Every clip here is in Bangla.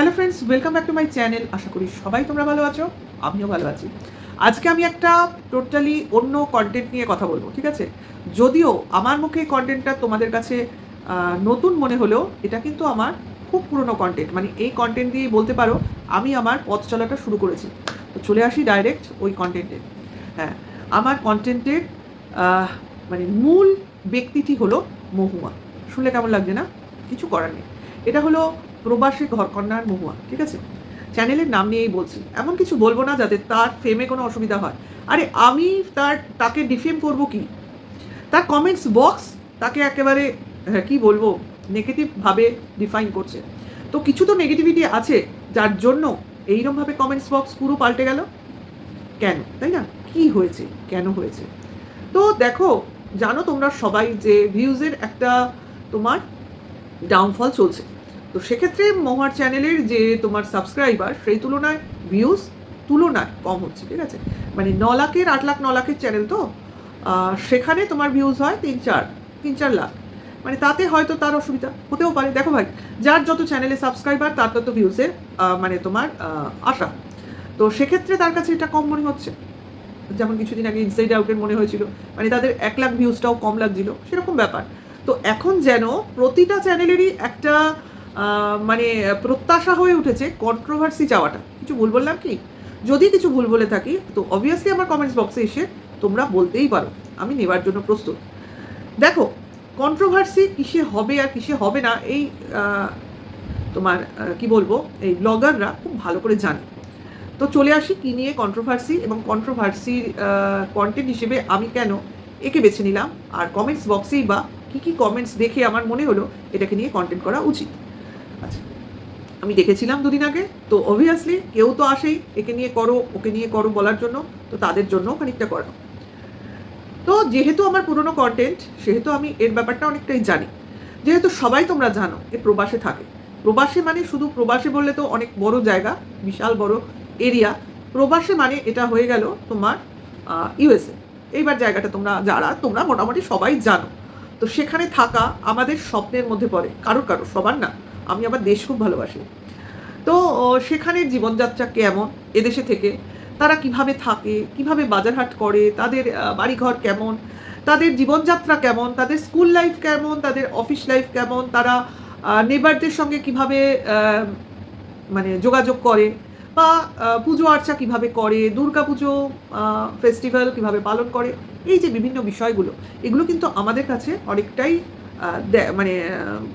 Hello friends welcome back to my channel আশা করি সবাই তোমরা ভালো আছো, আমিও ভালো আছি। আজকে আমি একটা টোটালি অন্য কন্টেন্ট নিয়ে কথা বলব, ঠিক আছে? যদিও আমার মুখে কন্টেন্টটা তোমাদের কাছে নতুন মনে হলেও এটা কিন্তু আমার খুব পুরনো কন্টেন্ট মানে এই কন্টেন্ট দিয়েই বলতে পারো, আমি আমার পথ চলাটা শুরু করেছি। তো চলে আসি ডাইরেক্ট ওই কন্টেন্টে হ্যাঁ আমার কন্টেন্টের মানে মূল ব্যক্তিটি হলো মহুয়া। শুনলে কেমন লাগছে না? কিছু করার নেই। এটা হলো প্রবাসী ঘরকন্যার মহুয়া ঠিক আছে? চ্যানেলের নাম নিয়েই বলছি। এমন কিছু বলব না যাতে তার ফেমে কোনো অসুবিধা হয়। আরে আমি তার তাকে ডিফেম করব কি? তার কমেন্টস বক্স তাকে একেবারে হ্যাঁ, কি বলব নেগেটিভভাবে ডিফাইন করছে। তো কিছু তো নেগেটিভিটি আছে যার জন্য এইরকমভাবে কমেন্টস বক্স পুরো পাল্টে গেল। কেন? তাই না? কি হয়েছে? কেন হয়েছে? তো দেখো জানো তোমরা সবাই যে ভিউজের একটা তোমার ডাউনফল চলছে। তো সেক্ষেত্রে মহার চ্যানেলের যে তোমার সাবস্ক্রাইবার সেই তুলনায় ভিউজ তুলনায় কম হচ্ছে, ঠিক আছে? মানে ন লাখের আট লাখ, ন লাখের চ্যানেল তো? সেখানে তোমার ভিউজ হয় তিন চার তিন চার লাখ। মানে তাতে হয়তো তার অসুবিধা হতেও পারে। দেখো ভাই, যার যত চ্যানেলে সাবস্ক্রাইবার তার তত ভিউজের মানে তোমার আশা। তো সেক্ষেত্রে তার কাছে এটা কম মনে হচ্ছে। যেমন কিছুদিন আগে ইনসাইড আউটের মনে হয়েছিল। মানে তাদের এক লাখ ভিউজটাও কম লাগছিল। সেরকম ব্যাপার। তো এখন যেন প্রতিটা চ্যানেলেরই একটা মানে প্রত্যাশা হয়ে উঠেছে কন্ট্রোভার্সি চাওয়াটা। কিছু ভুল বললাম কি? যদি কিছু ভুল বলে থাকি, তো অবভিয়াসলি আমার কমেন্টস বক্সে এসে তোমরা বলতেই পারো। আমি নেবার জন্য প্রস্তুত। দেখো কন্ট্রোভার্সি কিসে হবে আর কিসে হবে না, এই তোমার কি বলব, এই ব্লগাররা খুব ভালো করে জানে। তো চলে আসি কি নিয়ে কন্ট্রোভার্সি এবং কন্ট্রোভার্সির কন্টেন্ট হিসেবে আমি কেন একে বেছে নিলাম? আর কমেন্টস বক্সেই বা কী কী কমেন্টস দেখে আমার মনে হলো, এটাকে নিয়ে কন্টেন্ট করা উচিত। আচ্ছা। আমি দেখেছিলাম দুদিন আগে, তো অবভিয়াসলি কেউ তো আসেই, একে নিয়ে করো, ওকে নিয়ে করো বলার জন্য, তো তাদের জন্য খানিকটা করো। তো যেহেতু আমার পুরনো কন্টেন্ট সেহেতু আমি এর ব্যাপারটা অনেকটাই জানি। যেহেতু সবাই তোমরা জানো, এ প্রবাসে থাকে। প্রবাসে মানে শুধু প্রবাসে বললে তো অনেক বড় জায়গা, বিশাল বড় এরিয়া প্রবাসে মানে এটা হয়ে গেল তোমার ইউএসএ এইবার জায়গাটা তোমরা যারা, তোমরা মোটামুটি সবাই জানো। তো সেখানে থাকা আমাদের স্বপ্নের মধ্যে পড়ে। কারোর কারও সবার না। আমি আবার দেশ খুব ভালোবাসি। তো সেখানের জীবনযাত্রা কেমন? এদেশে থেকে তারা কীভাবে থাকে? কীভাবে বাজারহাট করে? তাদের বাড়িঘর কেমন? তাদের জীবনযাত্রা কেমন? তাদের স্কুল লাইফ কেমন? তাদের অফিস লাইফ কেমন? তারা নেবারদের সঙ্গে কীভাবে মানে যোগাযোগ করে? বা পুজো আর্চা কীভাবে করে? দুর্গা পুজো ফেস্টিভ্যাল কীভাবে পালন করে? এই যে বিভিন্ন বিষয়গুলো, এগুলো কিন্তু আমাদের কাছে অনেকটাই মানে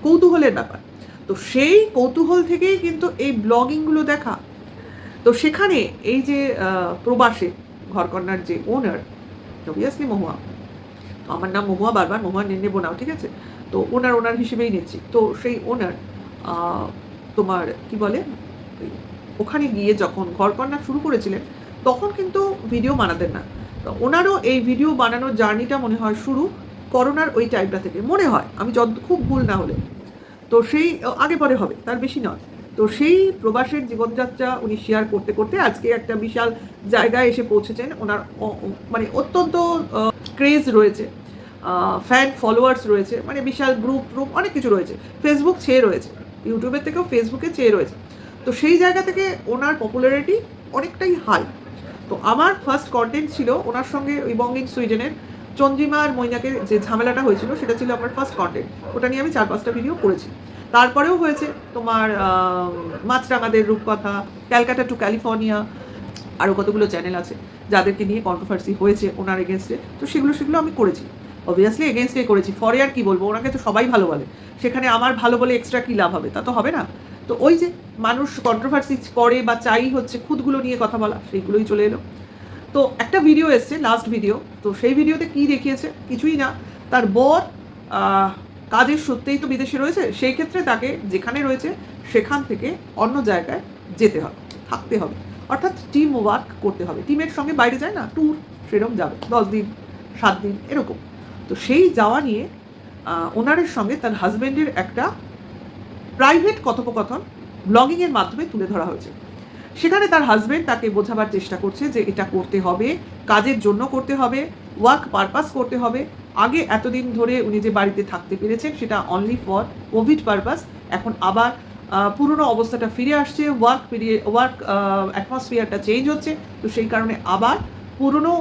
কৌতূহলের ব্যাপার। তো সেই কৌতূহল থেকেই কিন্তু এই ব্লগিংগুলো দেখা। তো সেখানে এই যে প্রবাসে ঘরকন্যার যে ওনার অবভিয়াসলি মহুয়া। তো আমার নাম মহুয়া বারবার, মহুয়া নিয়ে নেব না, ঠিক আছে? তো ওনার ওনার হিসেবেই নিচ্ছি তো সেই ওনার তোমার কি বলে? ওখানে গিয়ে যখন ঘরকন্যা শুরু করেছিলেন, তখন কিন্তু ভিডিও বানাতেন না। তো ওনারও এই ভিডিও বানানোর জার্নিটা মনে হয় শুরু করোনার ওই টাইমটা থেকে। মনে হয়, আমি যত খুব ভুল না হলে। তো সেই আগে পরে হবে, তার বেশি নয়। তো সেই প্রবাসের জীবনযাত্রা উনি শেয়ার করতে করতে আজকে একটা বিশাল জায়গায় এসে পৌঁছেছেন। ওনার মানে অত্যন্ত ক্রেজ রয়েছে ফ্যান ফলোয়ার্স রয়েছে মানে বিশাল গ্রুপ গ্রুপ অনেক কিছু রয়েছে। ফেসবুক ছেয়ে রয়েছে ইউটিউবের থেকেও ফেসবুকে চেয়ে রয়েছে। তো সেই জায়গা থেকে ওনার পপুলারিটি অনেকটাই হাই তো আমার ফার্স্ট কন্টেন্ট ছিল ওনার সঙ্গে ওই বঙ্গিং সুইডেনের চন্দ্রিমা আর মৈনাকের যে ঝামেলাটা হয়েছিল, সেটা ছিল আমার ফার্স্ট কন্টেন্ট ওটা নিয়ে আমি চার পাঁচটা ভিডিও করেছি। তারপরেও হয়েছে তোমার মাছরাঙাদের রূপকথা, ক্যালকাটা টু ক্যালিফোর্নিয়া আরও কতগুলো চ্যানেল আছে যাদেরকে নিয়ে কন্ট্রোভার্সি হয়েছে ওনার এগেনস্টে তো সেগুলো সেগুলো আমি করেছি। অবভিয়াসলি এগেনস্টে করেছি। ফরে আর কী বলব? ওনাকে তো সবাই ভালো বলে। সেখানে আমার ভালো বলে এক্সট্রা কী লাভ হবে? তা তো হবে না। তো ওই যে মানুষ কন্ট্রোভার্সি করে বা চাই হচ্ছে, খুদগুলো নিয়ে কথা বলা, সেইগুলোই চলে এলো। তো একটা ভিডিও এসছে লাস্ট ভিডিও তো সেই ভিডিওতে কি দেখিয়েছে? কিছুই না। তার বর কাজের সত্যিই তো বিদেশে রয়েছে, সেই ক্ষেত্রে তাকে যেখানে রয়েছে, সেখান থেকে অন্য জায়গায় যেতে হবে, থাকতে হবে। অর্থাৎ টিম ওয়ার্ক করতে হবে। টিমের সঙ্গে বাইরে যায় না ট্যুর সেরকম যাবে, দশ দিন, সাত দিন, এরকম। তো সেই যাওয়া নিয়ে ওনারের সঙ্গে তার হাজব্যান্ডের একটা প্রাইভেট কথোপকথন ব্লগিংয়ের মাধ্যমে তুলে ধরা হয়েছে। সেখানে তার হাজব্যান্ড তাকে বোঝাবার চেষ্টা করছে যে এটা করতে হবে, কাজের জন্য করতে হবে ওয়ার্ক পারপাস করতে হবে। আগে এতদিন ধরে উনি যে বাড়িতে থাকতে পেরেছেন সেটা অনলি ফর কোভিড পারপাস এখন আবার পুরনো অবস্থাটা ফিরে আসছে ওয়ার্ক পিরিয়ড ওয়ার্ক অ্যাটমসফিয়ারটা চেঞ্জ হচ্ছে। তো সেই কারণে আবার পুরনো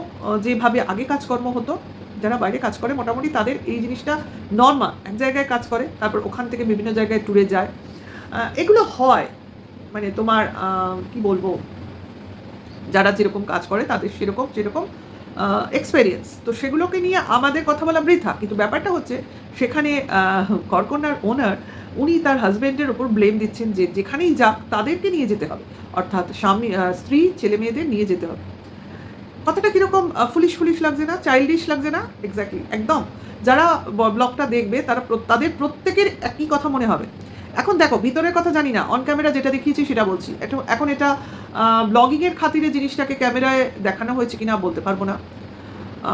যেভাবে আগে কাজকর্ম হতো, যারা বাইরে কাজ করে মোটামুটি তাদের এই জিনিসটা নর্মাল এক জায়গায় কাজ করে, তারপর ওখান থেকে বিভিন্ন জায়গায় ট্যুরে যায়। এগুলো হয়। মানে তোমার কি বলব যারা যেরকম কাজ করে তাদের সেরকম যেরকম এক্সপেরিয়েন্স তো সেগুলোকে নিয়ে আমাদের কথা বলা বৃথা। কিন্তু ব্যাপারটা হচ্ছে সেখানে আহ, করকন্যার ওনার উনি তার হাজব্যান্ডের ওপর ব্লেম দিচ্ছেন যে যেখানেই যাক তাদেরকে নিয়ে যেতে হবে। অর্থাৎ স্বামী স্ত্রী ছেলে মেয়েদের নিয়ে যেতে হবে। কথাটা কীরকম ফুলিশ ফুলিশ লাগছে না? চাইল্ডিশ লাগছে না? এক্স্যাক্টলি একদম। যারা ব্লগটা দেখবে তারা তাদের প্রত্যেকের একই কথা মনে হবে। এখন দেখো, ভিতরের কথা জানি না অন ক্যামেরা যেটা দেখিয়েছি সেটা বলছি। একটু, এখন এটা ব্লগিংয়ের খাতিরে জিনিসটাকে ক্যামেরায় দেখানো হয়েছে কি কিনা বলতে পারব না।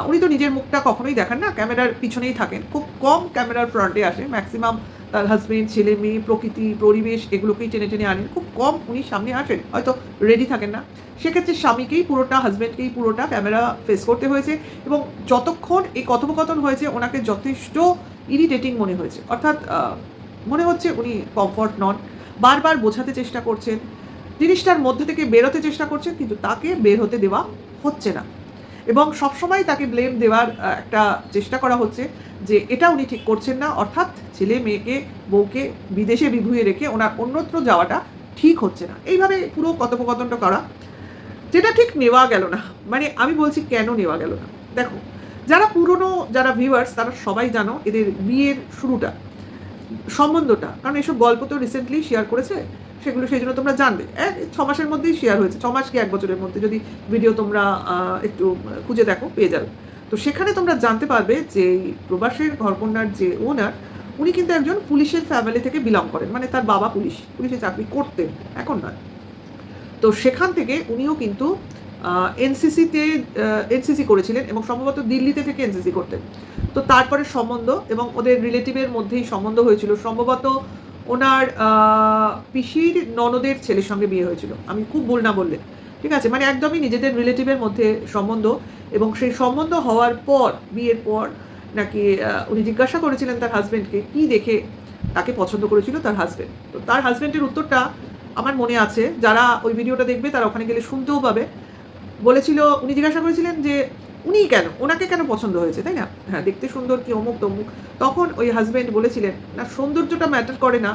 উনি তো নিজের মুখটা কখনোই দেখান না, ক্যামেরার পিছনেই থাকেন। খুব কম ক্যামেরার ফ্রন্টে আসে ম্যাক্সিমাম তার হাজবেন্ড ছেলে মেয়ে, প্রকৃতি, পরিবেশ, এগুলোকেই টেনে টেনে আনেন। খুব কম উনি সামনে আসেন, হয়তো রেডি থাকেন না। সেক্ষেত্রে স্বামীকেই পুরোটা হাজব্যান্ডকেই পুরোটা ক্যামেরা ফেস করতে হয়েছে এবং যতক্ষণ এই কথোপকথন হয়েছে, ওনাকে যথেষ্ট ইরিটেটিং মনে হয়েছে। অর্থাৎ মনে হচ্ছে উনি কমফর্ট নন। বারবার বোঝাতে চেষ্টা করছেন। জিনিসটার মধ্যে থেকে বেরোতে চেষ্টা করছেন, কিন্তু তাকে বের হতে দেওয়া হচ্ছে না। এবং সবসময় তাকে ব্লেম দেওয়ার একটা চেষ্টা করা হচ্ছে যে এটা উনি ঠিক করছেন না। অর্থাৎ ছেলে মেয়েকে, বউকে বিদেশে বিভুয়ে রেখে ওনার অন্যত্র যাওয়াটা ঠিক হচ্ছে না। এইভাবে পুরো কথোপকথনটা করা, যেটা ঠিক নেওয়া গেল না। মানে আমি বলছি কেন নেওয়া গেল না? দেখো, যারা পুরনো, যারা ভিউয়ার্স তারা সবাই জানো এদের বিয়ের শুরুটা। সম্বন্ধটা, কারণ এসব গল্প তো রিসেন্টলি শেয়ার করেছে, সেগুলো সেই জন্য তোমরা জানবে। এক ছ মাসের মধ্যেই শেয়ার হয়েছে, ছ মাস কি এক বছরের মধ্যে, যদি ভিডিও তোমরা একটু খুঁজে দেখো, পেয়ে যাবে। তো সেখানে তোমরা জানতে পারবে যে প্রবাসের ঘরকন্যার যে ওনার উনি কিন্তু একজন পুলিশের ফ্যামিলি থেকে বিলং করেন মানে তার বাবা পুলিশ, পুলিশে চাকরি করতেন, এখন নয়। তো সেখান থেকে উনিও কিন্তু এনসিসিতে এনসিসি করেছিলেন এবং সম্ভবত দিল্লিতে থেকে এনসিসি করতেন। তো তারপরে সম্বন্ধ এবং ওদের রিলেটিভের মধ্যেই সম্বন্ধ হয়েছিল। সম্ভবত ওনার পিসির ননদের ছেলের সঙ্গে বিয়ে হয়েছিল। আমি খুব ভুল না বললে। ঠিক আছে? মানে একদমই নিজেদের রিলেটিভের মধ্যে সম্বন্ধ এবং সেই সম্বন্ধ হওয়ার পর, বিয়ের পর নাকি উনি জিজ্ঞাসা করেছিলেন তার হাজব্যান্ডকে কি দেখে তাকে পছন্দ করেছিল তার হাজবেন্ড তো তার হাজবেন্ডের উত্তরটা আমার মনে আছে। যারা ওই ভিডিওটা দেখবে তারা ওখানে গেলে শুনতেও পাবে। বলেছিল, উনি জিজ্ঞাসা করেছিলেন যে উনি কেন? ওনাকে কেন পছন্দ হয়েছে? তাই না? হ্যাঁ দেখতে সুন্দর কি অমুক তমুক। তখন ওই হাজব্যান্ড বলেছিলেন, না, সৌন্দর্যটা ম্যাটার করে না।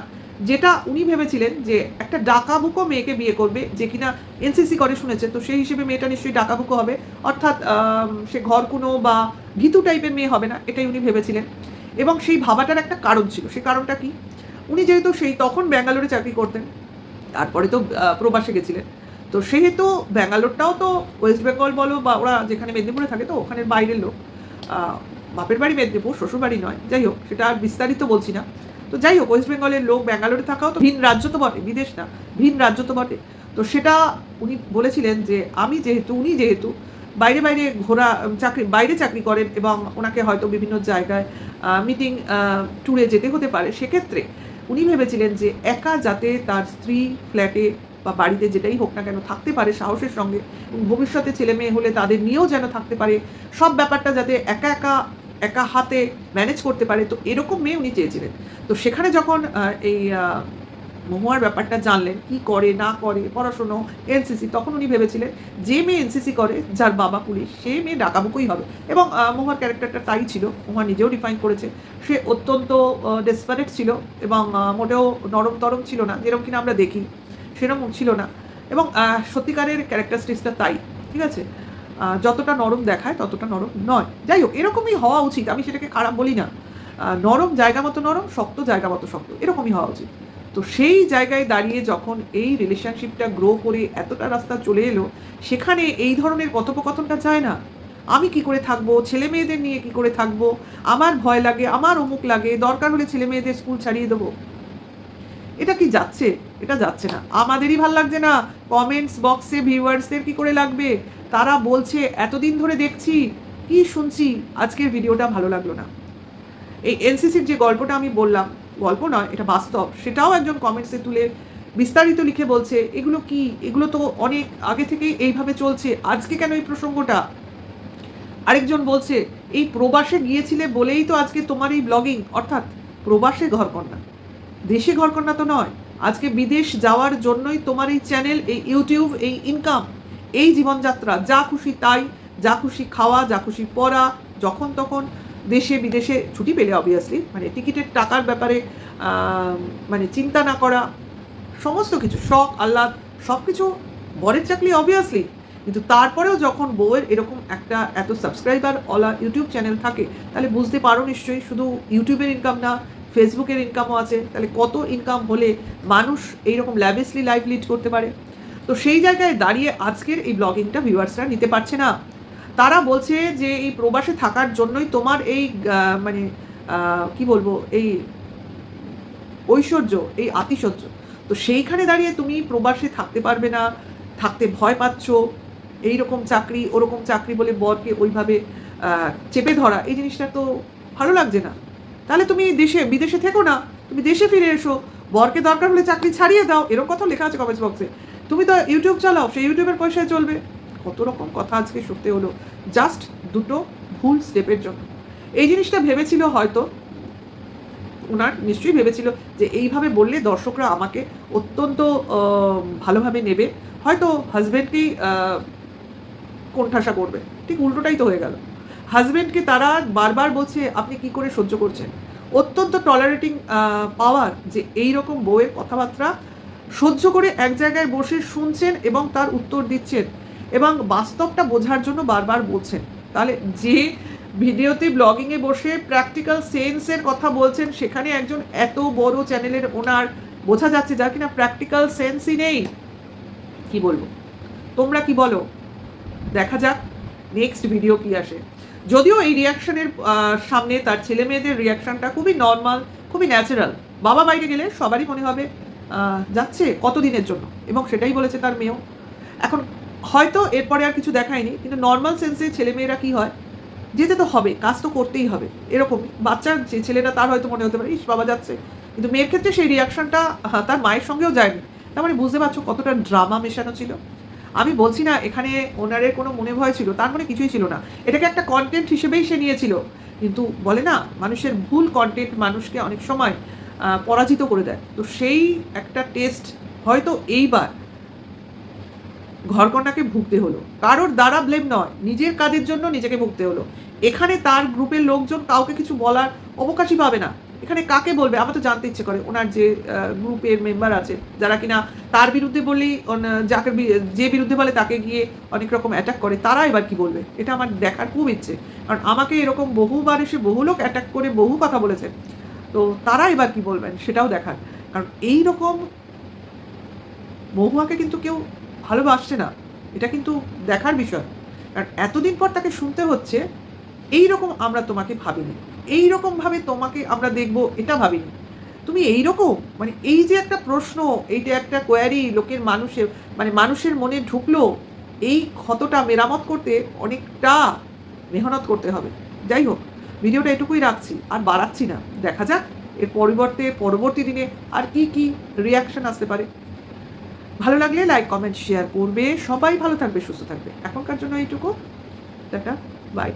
যেটা উনি ভেবেছিলেন যে, একটা ডাকাবুকো মেয়েকে বিয়ে করবে, যে কিনা এনসিসি করে শুনেছে তো সেই হিসেবে মেয়েটা নিশ্চয়ই ডাকাবুকো হবে। অর্থাৎ সে ঘর কোনো বা ভীতু টাইপের মেয়ে হবে না, এটাই উনি ভেবেছিলেন। এবং সেই ভাবাটার একটা কারণ ছিল। সেই কারণটা কি? উনি যেহেতু সেই তখন ব্যাঙ্গালোরে চাকরি করতেন, তারপরে তো প্রবাসে গেছিলেন। তো সেহেতু ব্যাঙ্গালোরটাও তো ওয়েস্ট বেঙ্গল বলো বা ওরা যেখানে মেদিনীপুরে থাকে তো ওখানের বাইরের লোক। বাপের বাড়ি মেদিনীপুর, শ্বশুর বাড়ি নয়। যাই হোক, সেটা আর বিস্তারিত বলছি না। তো যাই হোক, ওয়েস্ট বেঙ্গলের লোক ব্যাঙ্গালোরে থাকাও তো ভিন রাজ্য তো বটে, বিদেশ না, ভিন রাজ্য তো বটে। তো সেটা উনি বলেছিলেন যে আমি যেহেতু, উনি যেহেতু বাইরে বাইরে ঘোরা, চাকরি, বাইরে চাকরি করেন এবং ওনাকে হয়তো বিভিন্ন জায়গায় মিটিং ট্যুরে যেতে হতে পারে, সেক্ষেত্রে উনি ভেবেছিলেন যে একা যাতে তার স্ত্রী ফ্ল্যাটে বা বাড়িতে যেটাই হোক না কেন থাকতে পারে সাহসের সঙ্গে ভবিষ্যতে ছেলে মেয়ে হলে তাদের নিয়েও যেন থাকতে পারে, সব ব্যাপারটা যাতে একা একা একা হাতে ম্যানেজ করতে পারে, তো এরকম মেয়ে উনি চেয়েছিলেন। তো সেখানে যখন এই মহুয়ার ব্যাপারটা জানলেন, কি করে, না করে, পড়াশুনো এনসিসি তখন উনি ভেবেছিলেন যে মেয়ে এনসিসি করে, যার বাবা পুলিশ, সে মেয়ে ডাকাবুকই হবে। এবং মহুয়ার ক্যারেক্টারটা তাই ছিল, মহুয়া নিজেও ডিফাইন করেছে। সে অত্যন্ত ডেসপারেট ছিল এবং মোটেও নরম তরম ছিল না যেরকম কিনা আমরা দেখি। সেরকম ছিল না। এবং সত্যিকারের ক্যারেক্টারিস্টিক্সটা তাই, ঠিক আছে? যতটা নরম দেখায়, ততটা নরম নয়। যাই হোক, এরকমই হওয়া উচিত। আমি সেটাকে খারাপ বলি না। নরম জায়গা মতো নরম, শক্ত জায়গা মতো শক্ত, এরকমই হওয়া উচিত। তো সেই জায়গায় দাঁড়িয়ে যখন এই রিলেশনশিপটা গ্রো করে এতটা রাস্তা চলে এলো, সেখানে এই ধরনের কথোপকথনটা চায় না। আমি কি করে থাকব? ছেলে মেয়েদের নিয়ে কি করে থাকব? আমার ভয় লাগে, আমার অমুক লাগে, দরকার হলে ছেলে মেয়েদের স্কুল ছাড়িয়ে দেবো। এটা কি যাচ্ছে? এটা যাচ্ছে না। আমাদেরই ভালো লাগছে না। কমেন্টস বক্সে ভিউয়ার্সদের কি করে লাগবে? তারা বলছে, এতদিন ধরে দেখছি। কি শুনছি? আজকের ভিডিওটা ভালো লাগল না। এই এনসিসির যে গল্পটা আমি বললাম, গল্প নয়, এটা বাস্তব। সেটাও একজন কমেন্টসে তুলে বিস্তারিত লিখে বলছে, এগুলো কি? এগুলো তো অনেক আগে থেকেই এইভাবে চলছে। আজকে কেন এই প্রসঙ্গটা? আরেকজন বলছে, এই প্রবাসে গিয়েছিলে বলেই তো আজকে তোমার এই ব্লগিং অর্থাৎ প্রবাসে ঘরকন্যা। দেশে ঘরকন্যা তো নয়। আজকে বিদেশ যাওয়ার জন্যই তোমার এই চ্যানেল, এই ইউটিউব, এই ইনকাম এই জীবনযাত্রা, যা খুশি তাই, যা খুশি খাওয়া, যা খুশি পড়া, যখন তখন দেশে বিদেশে ছুটি পেলে অবভিয়াসলি মানে টিকিটের টাকার ব্যাপারে মানে চিন্তা না করা, সমস্ত কিছু, শখ, আহ্লাদ সব কিছু বরের চাকরি অবভিয়াসলি কিন্তু তারপরেও যখন বউয়ের এরকম একটা এত সাবস্ক্রাইবার অলা ইউটিউব চ্যানেল থাকে, তাহলে বুঝতে পারো নিশ্চয়ই শুধু ইউটিউবের ইনকাম না ফেসবুকের ইনকামও আছে, তাহলে কত ইনকাম হলে মানুষ এইরকম ল্যাভিসলি লাইফ লিড করতে পারে? তো সেই জায়গায় দাঁড়িয়ে আজকের এই ব্লগিংটা ভিউয়ার্সরা নিতে পারছে না। তারা বলছে যে এই প্রবাসে থাকার জন্যই তোমার এই মানে কি বলব, এই ঐশ্বর্য, এই আতিশয্য। তো সেইখানে দাঁড়িয়ে তুমি প্রবাসে থাকতে পারবে না, থাকতে ভয় পাচ্ছ এই রকম চাকরি, ওরকম চাকরি বলে বরকে ওইভাবে চেপে ধরা, এই জিনিসটা তো ভালো লাগছে না। তাহলে তুমি দেশে, বিদেশে থেকো না। তুমি দেশে ফিরে এসো। বরকে দরকার হলে চাকরি ছাড়িয়ে দাও। এরকম কথা লেখা আছে কমেন্টস বক্সে তুমি তো ইউটিউব চালাও, সেই ইউটিউবের পয়সায় চলবে। কত রকম কথা আজকে শুনতে হলো। জাস্ট দুটো ভুল স্টেপের জন্য। এই জিনিসটা ভেবেছিল হয়তো ওনার নিশ্চয়ই ভেবেছিল যে এইভাবে বললে দর্শকরা আমাকে অত্যন্ত ভালোভাবে নেবে। হয়তো হাজব্যান্ডকেই কোণঠাসা করবে। ঠিক উল্টোটাই তো হয়ে গেল। হাজব্যান্ডকে তারা বারবার বলছে, আপনি কি করে সহ্য করছেন? অত্যন্ত টলারেটিং পাওয়ার যে এই রকম বউয়ের কথাবার্তা সহ্য করে এক জায়গায় বসে শুনছেন এবং তার উত্তর দিচ্ছেন এবং বাস্তবটা বোঝার জন্য বারবার বলছেন। তাহলে যে ভিডিওতে ব্লগিংয়ে বসে প্র্যাকটিক্যাল সেন্সের কথা বলছেন, সেখানে একজন এত বড় চ্যানেলের ওনার বোঝা যাচ্ছে যার কিনা প্র্যাকটিক্যাল সেন্সই নেই। কি বলব? তোমরা কি বলো? দেখা যাক নেক্সট ভিডিও কি আসে। যদিও এই রিয়াকশনের সামনে তার ছেলে মেয়েদের রিয়াকশনটা খুবই নর্মাল খুবই ন্যাচারাল বাবা বাইরে গেলে সবারই মনে হবে যাচ্ছে কতদিনের জন্য? এবং সেটাই বলেছে তার মেয়েও। এখন হয়তো এরপরে আর কিছু দেখায়নি, কিন্তু নর্মাল সেন্সে ছেলেমেয়েরা কি হয়? যেতে তো হবে, কাজ তো করতেই হবে এরকমই বাচ্চার যে ছেলেটা তার হয়তো মনে হতে পারে, ইস, বাবা যাচ্ছে। কিন্তু মেয়ের ক্ষেত্রে সেই রিয়াকশনটা তার মায়ের সঙ্গেও যায়নি। তার মানে বুঝতে পারছ কতটা ড্রামা মেশানো ছিল। আমি বলছি না, এখানে ওনারের কোনো মনে ভয় ছিল, তার মানে কিছুই ছিল না। এটাকে একটা কন্টেন্ট হিসেবেই সে নিয়েছিল। কিন্তু বলে না, মানুষের ভুল কন্টেন্ট মানুষকে অনেক সময় পরাজিত করে দেয়। তো সেই একটা টেস্ট হয়তো এইবার ঘরকন্যাকে ভুগতে হলো। কারোর দ্বারা ব্লেম নয়, নিজের কাজের জন্য নিজেকে ভুগতে হলো। এখানে তার গ্রুপের লোকজন কাউকে কিছু বলার অবকাশই পাবে না। এখানে কাকে বলবে? আমার তো জানতে ইচ্ছে করে। ওনার যে গ্রুপের মেম্বার আছে, যারা কিনা তার বিরুদ্ধে বললেই যাকে যে বিরুদ্ধে বলে তাকে গিয়ে অনেক রকম অ্যাটাক করে, তারা এবার কি বলবে? এটা আমার দেখার খুব ইচ্ছে। কারণ আমাকে এরকম বহুবার এসে বহু লোক অ্যাটাক করে বহু কথা বলেছেন তো তারা এবার কি বলবেন সেটাও দেখার। কারণ এই রকম মহুয়াকে কিন্তু কেউ ভালোবাসছে না। এটা কিন্তু দেখার বিষয়। কারণ এতদিন পর তাকে শুনতে হচ্ছে, এই রকম আমরা তোমাকে ভাবিনি। এই রকম ভাবে তোমাকে আমরা দেখব, এটা ভাবিনি। তুমি এই রকম মানে এই যে একটা প্রশ্ন, এইটা একটা কোয়ারি লোকের মানুষের মানে মানুষের মনে ঢুকলো, এই ক্ষতটা মেরামত করতে অনেকটা মেহনত করতে হবে। যাই হোক, ভিডিওটা এটুকুই রাখছি, আর বাড়াচ্ছি না। দেখা যাক, এর পরিবর্তে, পরবর্তী দিনে আর কি কি রিয়াকশন আসতে পারে। ভালো লাগলে লাইক কমেন্ট শেয়ার করবে। সবাই ভালো থাকবে, সুস্থ থাকবে। এখনকার জন্য এইটুকু। Tata bye